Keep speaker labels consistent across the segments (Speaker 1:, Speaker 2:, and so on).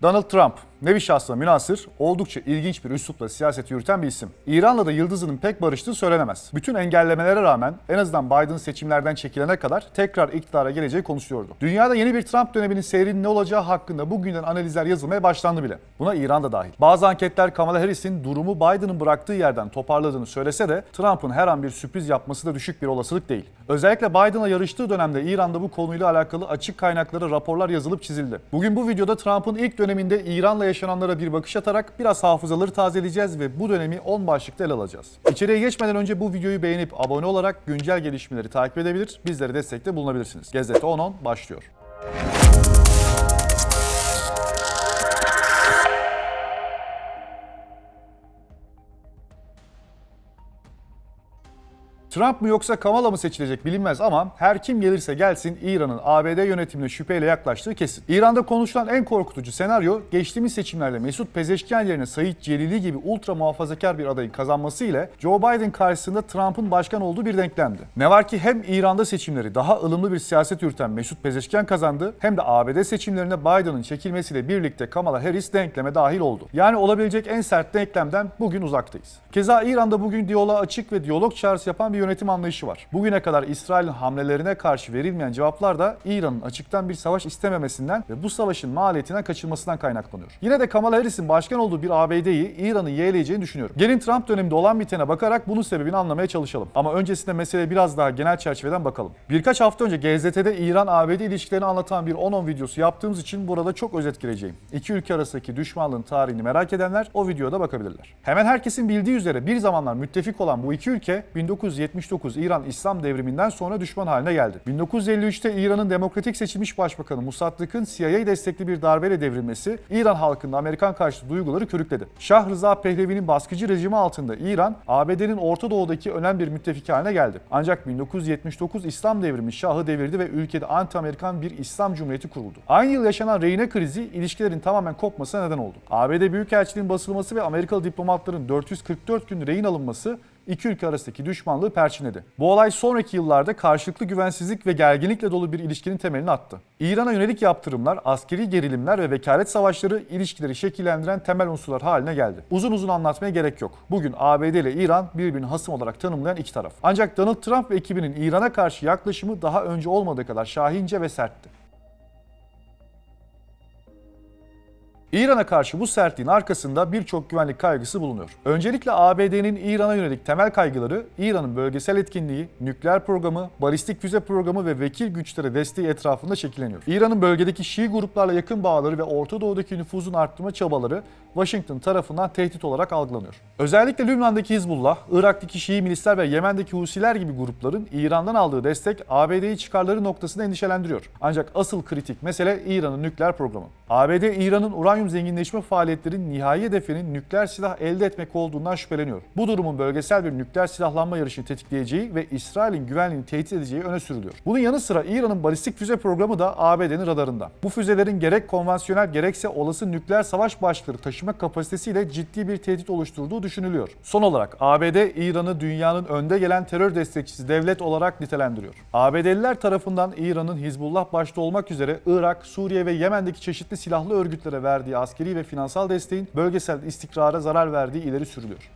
Speaker 1: Donald Trump, nevi şahsına münasır, oldukça ilginç bir üslupla siyaset yürüten bir isim. İran'la da yıldızının pek barıştığı söylenemez. Bütün engellemelere rağmen en azından Biden seçimlerden çekilene kadar tekrar iktidara geleceği konuşuluyordu. Dünyada yeni bir Trump döneminin seyrinin ne olacağı hakkında bugünden analizler yazılmaya başlandı bile. Buna İran da dahil. Bazı anketler Kamala Harris'in durumu Biden'ın bıraktığı yerden toparladığını söylese de Trump'ın her an bir sürpriz yapması da düşük bir olasılık değil. Özellikle Biden'la yarıştığı dönemde İran'da bu konuyla alakalı açık kaynaklara raporlar yazılıp çizildi. Bugün bu videoda Trump'ın ilk döneminde İran'la yaşananlara bir bakış atarak biraz hafızaları tazeleyeceğiz ve bu dönemi 10 başlıkta ele alacağız. İçeriye geçmeden önce bu videoyu beğenip abone olarak güncel gelişmeleri takip edebilir, bizlere destekte bulunabilirsiniz. Gazete 10.10 başlıyor. Trump mı yoksa Kamala mı seçilecek bilinmez ama her kim gelirse gelsin İran'ın ABD yönetimine şüpheyle yaklaştığı kesin. İran'da konuşulan en korkutucu senaryo geçtiğimiz seçimlerde Mesut Pezeşkian yerine Said Celili gibi ultra muhafazakar bir adayın kazanması ile Joe Biden karşısında Trump'ın başkan olduğu bir denklemdi. Ne var ki hem İran'da seçimleri daha ılımlı bir siyaset yürüten Mesut Pezeşkian kazandı hem de ABD seçimlerinde Biden'ın çekilmesiyle birlikte Kamala Harris denkleme dahil oldu. Yani olabilecek en sert denklemden bugün uzaktayız. Keza İran'da bugün diyaloğa açık ve diyalog çağrısı yapan bir yönetim anlayışı var. Bugüne kadar İsrail'in hamlelerine karşı verilmeyen cevaplar da İran'ın açıktan bir savaş istememesinden ve bu savaşın maliyetinden kaçınmasından kaynaklanıyor. Yine de Kamala Harris'in başkan olduğu bir ABD'yi İran'ın yeğleyeceğini düşünüyorum. Gelin Trump döneminde olan bitene bakarak bunun sebebini anlamaya çalışalım. Ama öncesinde meseleye biraz daha genel çerçeveden bakalım. Birkaç hafta önce GZT'de İran-ABD ilişkilerini anlatan bir 10-10 videosu yaptığımız için burada çok özet gireceğim. İki ülke arasındaki düşmanlığın tarihini merak edenler o videoda bakabilirler. Hemen herkesin bildiği üzere bir zamanlar müttefik olan bu iki ülke 1979 İran İslam devriminden sonra düşman haline geldi. 1953'te İran'ın demokratik seçilmiş başbakanı Musaddık'ın CIA destekli bir darbeyle devrilmesi İran halkında Amerikan karşıtı duyguları körükledi. Şah Rıza Pehlevi'nin baskıcı rejimi altında İran, ABD'nin Orta Doğu'daki önemli bir müttefiki haline geldi. Ancak 1979 İslam devrimi Şah'ı devirdi ve ülkede anti-Amerikan bir İslam Cumhuriyeti kuruldu. Aynı yıl yaşanan rehine krizi ilişkilerin tamamen kopmasına neden oldu. ABD Büyükelçiliğinin basılması ve Amerikalı diplomatların 444 gün rehin alınması iki ülke arasındaki düşmanlığı perçinledi. Bu olay sonraki yıllarda karşılıklı güvensizlik ve gerginlikle dolu bir ilişkinin temelini attı. İran'a yönelik yaptırımlar, askeri gerilimler ve vekalet savaşları ilişkileri şekillendiren temel unsurlar haline geldi. Uzun uzun anlatmaya gerek yok. Bugün ABD ile İran birbirini hasım olarak tanımlayan iki taraf. Ancak Donald Trump ve ekibinin İran'a karşı yaklaşımı daha önce olmadığı kadar şahince ve sertti. İran'a karşı bu sertliğin arkasında birçok güvenlik kaygısı bulunuyor. Öncelikle ABD'nin İran'a yönelik temel kaygıları İran'ın bölgesel etkinliği, nükleer programı, balistik füze programı ve vekil güçlere desteği etrafında şekilleniyor. İran'ın bölgedeki Şii gruplarla yakın bağları ve Orta Doğu'daki nüfuzun arttırma çabaları Washington tarafından tehdit olarak algılanıyor. Özellikle Lübnan'daki Hizbullah, Irak'taki Şii milisler ve Yemen'deki Husiler gibi grupların İran'dan aldığı destek ABD'yi çıkarları noktasında endişelendiriyor. Ancak asıl kritik mesele İran'ın nükleer programı. ABD, İran'ın uranyum zenginleşme faaliyetlerinin nihai hedefinin nükleer silah elde etmek olduğundan şüpheleniyor. Bu durumun bölgesel bir nükleer silahlanma yarışını tetikleyeceği ve İsrail'in güvenliğini tehdit edeceği öne sürülüyor. Bunun yanı sıra İran'ın balistik füze programı da ABD'nin radarında. Bu füzelerin gerek konvansiyonel gerekse olası nükleer savaş başlıkları taşıma kapasitesiyle ciddi bir tehdit oluşturduğu düşünülüyor. Son olarak ABD, İran'ı dünyanın önde gelen terör destekçisi devlet olarak nitelendiriyor. ABD'liler tarafından İran'ın Hizbullah başta olmak üzere Irak, Suriye ve Yemen'deki çeşitli silahlı örgütlere verdiği askeri ve finansal desteğin bölgesel istikrara zarar verdiği ileri sürülüyor.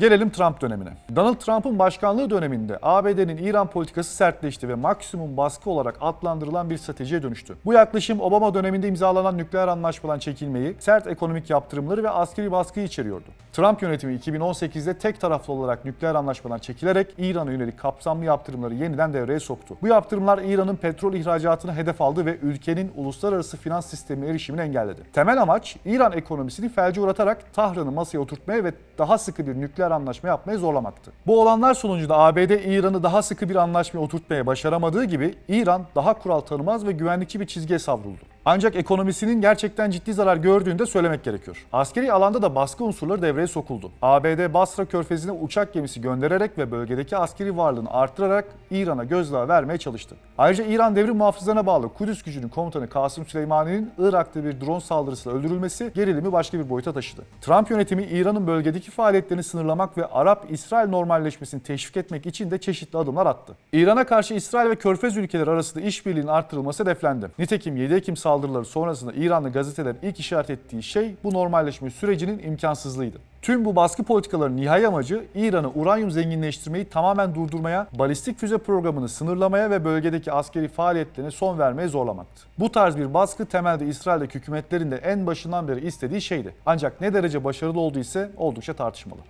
Speaker 1: Gelelim Trump dönemine. Donald Trump'ın başkanlığı döneminde ABD'nin İran politikası sertleşti ve maksimum baskı olarak adlandırılan bir stratejiye dönüştü. Bu yaklaşım Obama döneminde imzalanan nükleer anlaşmadan çekilmeyi, sert ekonomik yaptırımları ve askeri baskıyı içeriyordu. Trump yönetimi 2018'de tek taraflı olarak nükleer anlaşmadan çekilerek İran'a yönelik kapsamlı yaptırımları yeniden devreye soktu. Bu yaptırımlar İran'ın petrol ihracatını hedef aldı ve ülkenin uluslararası finans sistemine erişimini engelledi. Temel amaç İran ekonomisini felce uğratarak Tahran'ı masaya oturtmaya ve daha sıkı bir nükleer anlaşma yapmaya zorlamaktı. Bu olanlar sonucunda ABD İran'ı daha sıkı bir anlaşmaya oturtmaya başaramadığı gibi İran daha kural tanımaz ve güvenlikçi bir çizgiye savruldu. Ancak ekonomisinin gerçekten ciddi zarar gördüğünü de söylemek gerekiyor. Askeri alanda da baskı unsurları devreye sokuldu. ABD Basra körfezine uçak gemisi göndererek ve bölgedeki askeri varlığını artırarak İran'a gözdağı vermeye çalıştı. Ayrıca İran devrim muhafızlarına bağlı Kudüs gücünün komutanı Kasım Süleymani'nin Irak'ta bir drone saldırısıyla öldürülmesi gerilimi başka bir boyuta taşıdı. Trump yönetimi İran'ın bölgedeki faaliyetlerini sınırlamak ve Arap-İsrail normalleşmesini teşvik etmek için de çeşitli adımlar attı. İran'a karşı İsrail ve Körfez ülkeleri arasında işbirliğinin artırılması hedeflendi. Nitekim 7 Ekim saldırıları sonrasında İranlı gazetelerin ilk işaret ettiği şey bu normalleşme sürecinin imkansızlığıydı. Tüm bu baskı politikalarının nihai amacı İran'ı uranyum zenginleştirmeyi tamamen durdurmaya, balistik füze programını sınırlamaya ve bölgedeki askeri faaliyetlerine son vermeye zorlamaktı. Bu tarz bir baskı temelde İsrail'deki hükümetlerin de en başından beri istediği şeydi. Ancak ne derece başarılı oldu ise oldukça tartışmalı.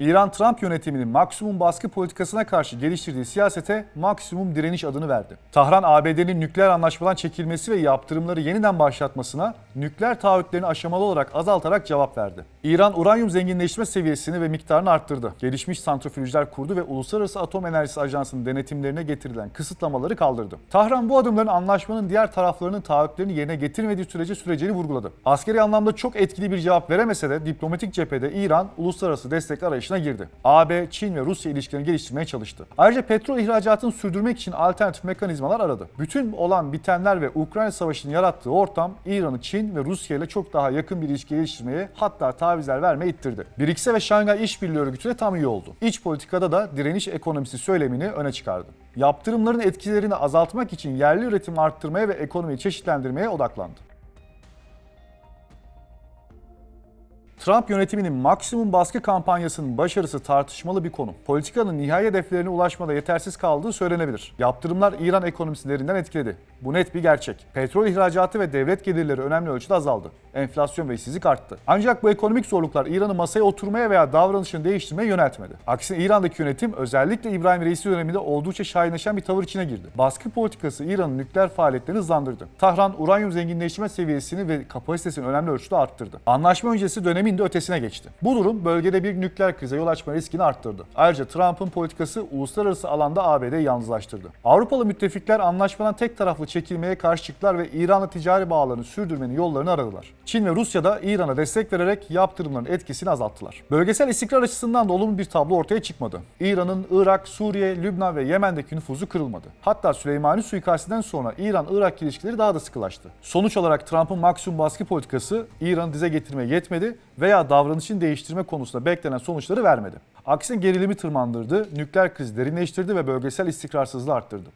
Speaker 1: İran Trump yönetiminin maksimum baskı politikasına karşı geliştirdiği siyasete maksimum direniş adını verdi. Tahran ABD'nin nükleer anlaşmadan çekilmesi ve yaptırımları yeniden başlatmasına nükleer taahhütlerini aşamalı olarak azaltarak cevap verdi. İran uranyum zenginleşme seviyesini ve miktarını arttırdı. Gelişmiş santrifüjler kurdu ve Uluslararası Atom Enerjisi Ajansı'nın denetimlerine getirilen kısıtlamaları kaldırdı. Tahran bu adımların anlaşmanın diğer taraflarının taahhütlerini yerine getirmediği sürece süreceğini vurguladı. Askeri anlamda çok etkili bir cevap veremese de diplomatik cephede İran uluslararası destek arayışına girdi. AB, Çin ve Rusya ilişkilerini geliştirmeye çalıştı. Ayrıca petrol ihracatını sürdürmek için alternatif mekanizmalar aradı. Bütün olan bitenler ve Ukrayna Savaşı'nın yarattığı ortam İran'ı Çin ve Rusya ile çok daha yakın bir ilişki geliştirmeye hatta tavizler vermeye ittirdi. BRICS'e ve Şangay İşbirliği Örgütü'ne tam üye oldu. İç politikada da direniş ekonomisi söylemini öne çıkardı. Yaptırımların etkilerini azaltmak için yerli üretim arttırmaya ve ekonomiyi çeşitlendirmeye odaklandı. Trump yönetiminin maksimum baskı kampanyasının başarısı tartışmalı bir konu. Politikanın nihai hedeflerine ulaşmada yetersiz kaldığı söylenebilir. Yaptırımlar İran ekonomisini derinden etkiledi. Bu net bir gerçek. Petrol ihracatı ve devlet gelirleri önemli ölçüde azaldı. Enflasyon ve işsizlik arttı. Ancak bu ekonomik zorluklar İran'ı masaya oturmaya veya davranışını değiştirmeye yöneltmedi. Aksine İran'daki yönetim özellikle İbrahim Reisi döneminde oldukça şahinleşen bir tavır içine girdi. Baskı politikası İran'ın nükleer faaliyetlerini hızlandırdı. Tahran uranyum zenginleştirme seviyesini ve kapasitesini önemli ölçüde arttırdı. Anlaşma öncesi dönemin de ötesine geçti. Bu durum bölgede bir nükleer krize yol açma riskini arttırdı. Ayrıca Trump'ın politikası uluslararası alanda ABD'yi yalnızlaştırdı. Avrupalı müttefikler anlaşmadan tek taraflı çekilmeye karşı çıktılar ve İran'la ticari bağlarını sürdürmenin yollarını aradılar. Çin ve Rusya da İran'a destek vererek yaptırımların etkisini azalttılar. Bölgesel istikrar açısından da olumlu bir tablo ortaya çıkmadı. İran'ın Irak, Suriye, Lübnan ve Yemen'deki nüfuzu kırılmadı. Hatta Süleymani suikastinden sonra İran-Irak ilişkileri daha da sıkılaştı. Sonuç olarak Trump'ın maksimum baskı politikası İran'ı dize getirmeye yetmedi veya davranışını değiştirme konusunda beklenen sonuçları vermedi. Aksine gerilimi tırmandırdı, nükleer krizi derinleştirdi ve bölgesel istikrarsızlığı arttırdı.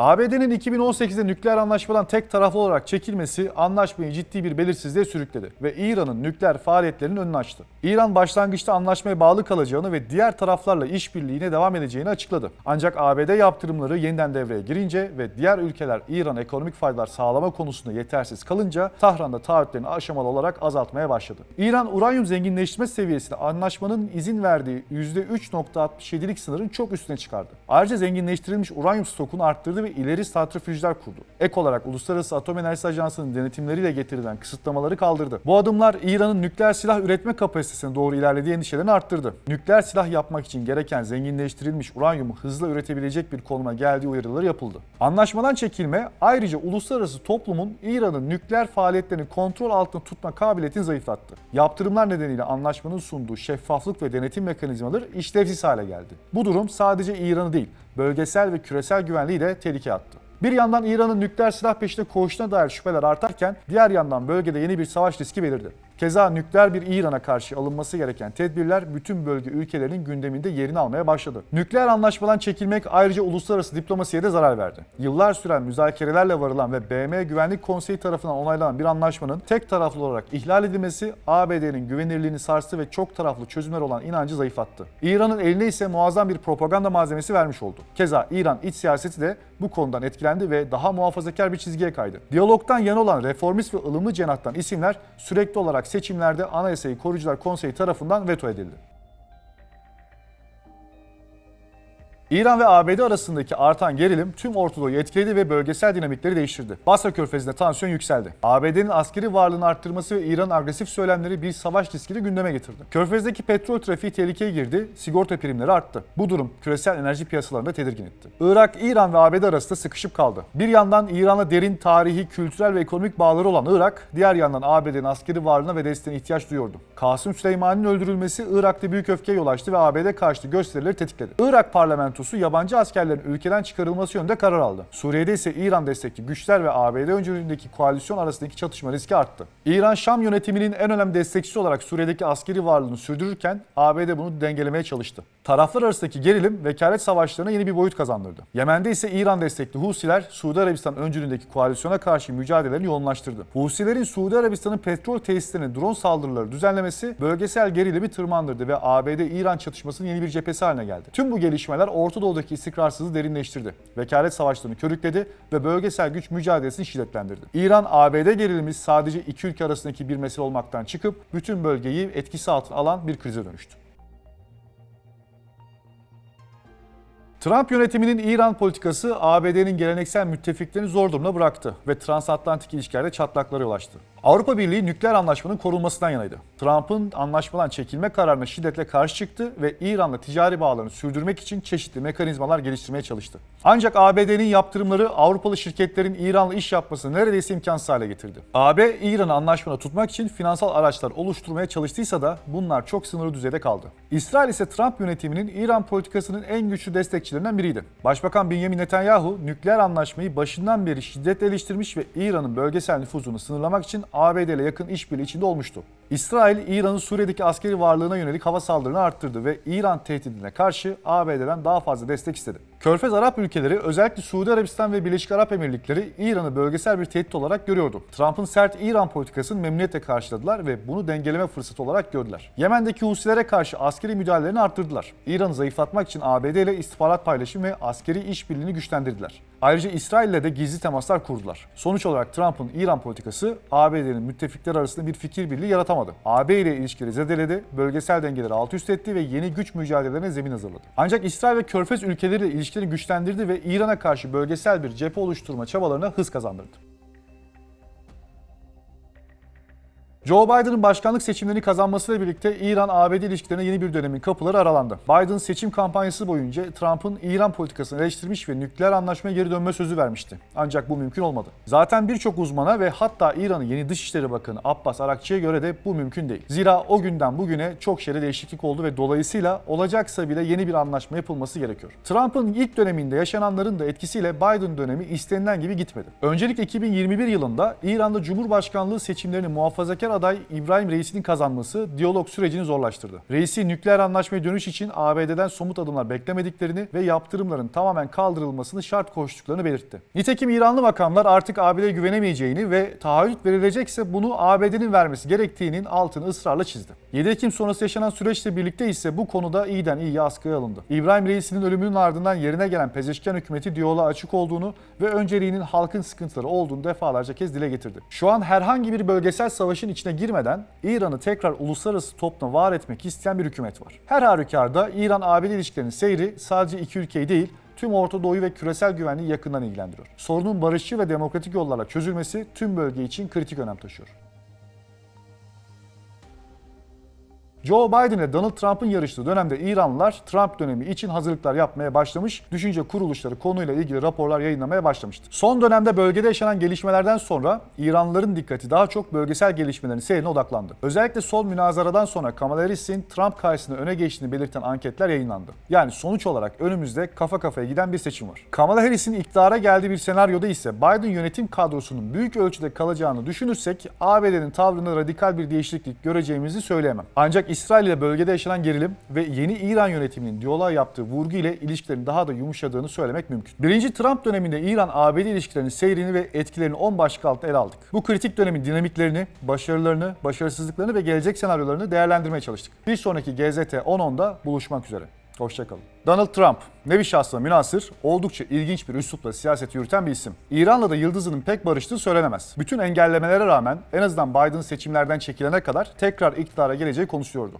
Speaker 1: ABD'nin 2018'de nükleer anlaşmadan tek taraflı olarak çekilmesi anlaşmayı ciddi bir belirsizliğe sürükledi ve İran'ın nükleer faaliyetlerinin önünü açtı. İran başlangıçta anlaşmaya bağlı kalacağını ve diğer taraflarla işbirliğine devam edeceğini açıkladı. Ancak ABD yaptırımları yeniden devreye girince ve diğer ülkeler İran ekonomik faydalar sağlama konusunda yetersiz kalınca Tahran'da taahhütlerini aşamalı olarak azaltmaya başladı. İran uranyum zenginleştirme seviyesini anlaşmanın izin verdiği %3.67'lik sınırın çok üstüne çıkardı. Ayrıca zenginleştirilmiş uranyum stokunu arttırdı ve ileri santrifüjler kurdu. Ek olarak Uluslararası Atom Enerjisi Ajansı'nın denetimleriyle getirilen kısıtlamaları kaldırdı. Bu adımlar İran'ın nükleer silah üretme kapasitesine doğru ilerlediği endişelerini arttırdı. Nükleer silah yapmak için gereken zenginleştirilmiş uranyumu hızla üretebilecek bir konuma geldiği uyarıları yapıldı. Anlaşmadan çekilme ayrıca uluslararası toplumun İran'ın nükleer faaliyetlerini kontrol altında tutma kabiliyetini zayıflattı. Yaptırımlar nedeniyle anlaşmanın sunduğu şeffaflık ve denetim mekanizmaları işlevsiz hale geldi. Bu durum sadece İran'ı değil, bölgesel ve küresel güvenliği de tehlikeye attı. Bir yandan İran'ın nükleer silah peşinde koğuşuna dair şüpheler artarken diğer yandan bölgede yeni bir savaş riski belirdi. Keza nükleer bir İran'a karşı alınması gereken tedbirler bütün bölge ülkelerinin gündeminde yerini almaya başladı. Nükleer anlaşmadan çekilmek ayrıca uluslararası diplomasiye de zarar verdi. Yıllar süren müzakerelerle varılan ve BM Güvenlik Konseyi tarafından onaylanan bir anlaşmanın tek taraflı olarak ihlal edilmesi ABD'nin güvenirliğini sarstı ve çok taraflı çözümler olan inancı zayıflattı. İran'ın eline ise muazzam bir propaganda malzemesi vermiş oldu. Keza İran iç siyaseti de bu konudan etkilendi ve daha muhafazakar bir çizgiye kaydı. Diyalogtan yana olan reformist ve ılımlı cenahtan isimler sürekli olarak seçimlerde Anayasayı Koruyucular Konseyi tarafından veto edildi. İran ve ABD arasındaki artan gerilim tüm Orta Doğu'yu etkiledi ve bölgesel dinamikleri değiştirdi. Basra Körfezi'nde tansiyon yükseldi. ABD'nin askeri varlığını arttırması ve İran'ın agresif söylemleri bir savaş riskini gündeme getirdi. Körfez'deki petrol trafiği tehlikeye girdi, sigorta primleri arttı. Bu durum küresel enerji piyasalarında tedirgin etti. Irak, İran ve ABD arasında sıkışıp kaldı. Bir yandan İran'la derin tarihi, kültürel ve ekonomik bağları olan Irak, diğer yandan ABD'nin askeri varlığına ve desteğine ihtiyaç duyuyordu. Kasım Süleyman'ın öldürülmesi Irak'ta büyük öfkeye yol açtı ve ABD karşıtı gösterileri tetikledi. Irak parlamentosu yabancı askerlerin ülkeden çıkarılması yönünde karar aldı. Suriye'de ise İran destekli güçler ve ABD öncülüğündeki koalisyon arasındaki çatışma riski arttı. İran Şam yönetiminin en önemli destekçisi olarak Suriye'deki askeri varlığını sürdürürken ABD bunu dengelemeye çalıştı. Taraflar arasındaki gerilim vekalet savaşlarına yeni bir boyut kazandırdı. Yemen'de ise İran destekli Husiler Suudi Arabistan öncülüğündeki koalisyona karşı mücadelelerini yoğunlaştırdı. Husilerin Suudi Arabistan'ın petrol tesislerine drone saldırıları düzenlemesi bölgesel gerilimi tırmandırdı ve ABD-İran çatışmasının yeni bir cephesi haline geldi. Tüm bu gelişmeler Orta Doğu'daki istikrarsızlığı derinleştirdi. Vekalet savaşlarını körükledi ve bölgesel güç mücadelesini şiddetlendirdi. İran-ABD gerilimi sadece iki ülke arasındaki bir mesele olmaktan çıkıp bütün bölgeyi etkisi altına alan bir krize dönüştü. Trump yönetiminin İran politikası ABD'nin geleneksel müttefiklerini zor durumda bıraktı ve transatlantik ilişkilerde çatlaklara yol açtı. Avrupa Birliği nükleer anlaşmanın korunmasından yanaydı. Trump'ın anlaşmadan çekilme kararına şiddetle karşı çıktı ve İran'la ticari bağlarını sürdürmek için çeşitli mekanizmalar geliştirmeye çalıştı. Ancak ABD'nin yaptırımları Avrupalı şirketlerin İran'la iş yapmasını neredeyse imkansız hale getirdi. AB, İran'ı anlaşmada tutmak için finansal araçlar oluşturmaya çalıştıysa da bunlar çok sınırlı düzeyde kaldı. İsrail ise Trump yönetiminin İran politikasının en güçlü destekçilerinden biriydi. Başbakan Benjamin Netanyahu nükleer anlaşmayı başından beri şiddetle eleştirmiş ve İran'ın bölgesel nüfuzunu sınırlamak için ABD ile yakın işbirliği içinde olmuştu. İsrail, İran'ın Suriye'deki askeri varlığına yönelik hava saldırılarını arttırdı ve İran tehdidine karşı ABD'den daha fazla destek istedi. Körfez Arap ülkeleri özellikle Suudi Arabistan ve Birleşik Arap Emirlikleri İran'ı bölgesel bir tehdit olarak görüyordu. Trump'ın sert İran politikasını memnuniyetle karşıladılar ve bunu dengeleme fırsatı olarak gördüler. Yemen'deki Husilere karşı askeri müdahalelerini arttırdılar. İran'ı zayıflatmak için ABD ile istihbarat paylaşım ve askeri işbirliğini güçlendirdiler. Ayrıca İsrail ile de gizli temaslar kurdular. Sonuç olarak Trump'ın İran politikası ABD'nin müttefikler arasında bir fikir birliği yaratamadı. AB ile ilişkileri zedeledi, bölgesel dengeleri alt üst etti ve yeni güç mücadelelerine zemin hazırladı. Ancak İsrail ve Körfez ülkeleriyle ilişkilerini güçlendirdi ve İran'a karşı bölgesel bir cephe oluşturma çabalarına hız kazandırdı. Joe Biden'ın başkanlık seçimlerini kazanmasıyla birlikte İran-ABD ilişkilerine yeni bir dönemin kapıları aralandı. Biden seçim kampanyası boyunca Trump'ın İran politikasını eleştirmiş ve nükleer anlaşmaya geri dönme sözü vermişti. Ancak bu mümkün olmadı. Zaten birçok uzmana ve hatta İran'ın yeni Dışişleri Bakanı Abbas Arakçı'ya göre de bu mümkün değil. Zira o günden bugüne çok şeyde değişiklik oldu ve dolayısıyla olacaksa bile yeni bir anlaşma yapılması gerekiyor. Trump'ın ilk döneminde yaşananların da etkisiyle Biden dönemi istenilen gibi gitmedi. Öncelikle 2021 yılında İran'da Cumhurbaşkanlığı seçimlerini muhafazakar aday İbrahim Reis'in kazanması diyalog sürecini zorlaştırdı. Reis'i nükleer anlaşmaya dönüş için ABD'den somut adımlar beklemediklerini ve yaptırımların tamamen kaldırılmasını şart koştuklarını belirtti. Nitekim İranlı makamlar artık ABD'ye güvenemeyeceğini ve taahhüt verilecekse bunu ABD'nin vermesi gerektiğinin altını ısrarla çizdi. 7 Ekim sonrası yaşanan süreçle birlikte ise bu konuda iyiden iyiye askıya alındı. İbrahim Reis'in ölümünün ardından yerine gelen Pezeşkan hükümeti diyaloğa açık olduğunu ve önceliğinin halkın sıkıntıları olduğunu defalarca kez dile getirdi. Şu an herhangi bir bölgesel savaşın içine girmeden İran'ı tekrar uluslararası topla var etmek isteyen bir hükümet var. Her halükarda İran-ABD ilişkilerinin seyri sadece iki ülkeyi değil, tüm Orta Doğu'yu ve küresel güvenliği yakından ilgilendiriyor. Sorunun barışçı ve demokratik yollarla çözülmesi tüm bölge için kritik önem taşıyor. Joe Biden ile Donald Trump'ın yarıştığı dönemde İranlılar Trump dönemi için hazırlıklar yapmaya başlamış, düşünce kuruluşları konuyla ilgili raporlar yayınlamaya başlamıştı. Son dönemde bölgede yaşanan gelişmelerden sonra İranlıların dikkati daha çok bölgesel gelişmelerin seyrine odaklandı. Özellikle son münazaradan sonra Kamala Harris'in Trump karşısında öne geçtiğini belirten anketler yayınlandı. Yani sonuç olarak önümüzde kafa kafaya giden bir seçim var. Kamala Harris'in iktidara geldiği bir senaryoda ise Biden yönetim kadrosunun büyük ölçüde kalacağını düşünürsek ABD'nin tavrında radikal bir değişiklik göreceğimizi söyleyemem. Ancak İsrail ile bölgede yaşanan gerilim ve yeni İran yönetiminin diyaloğa yaptığı vurgu ile ilişkilerin daha da yumuşadığını söylemek mümkün. Birinci Trump döneminde İran-ABD ilişkilerinin seyrini ve etkilerini 10 başlık altında ele aldık. Bu kritik dönemin dinamiklerini, başarılarını, başarısızlıklarını ve gelecek senaryolarını değerlendirmeye çalıştık. Bir sonraki GZT 10.10'da buluşmak üzere. Hoşçakalın. Donald Trump, nevi şahsına münasır, oldukça ilginç bir üslupla siyaset yürüten bir isim. İran'la da yıldızının pek barıştığı söylenemez. Bütün engellemelere rağmen en azından Biden seçimlerden çekilene kadar tekrar iktidara geleceği konuşuluyordu.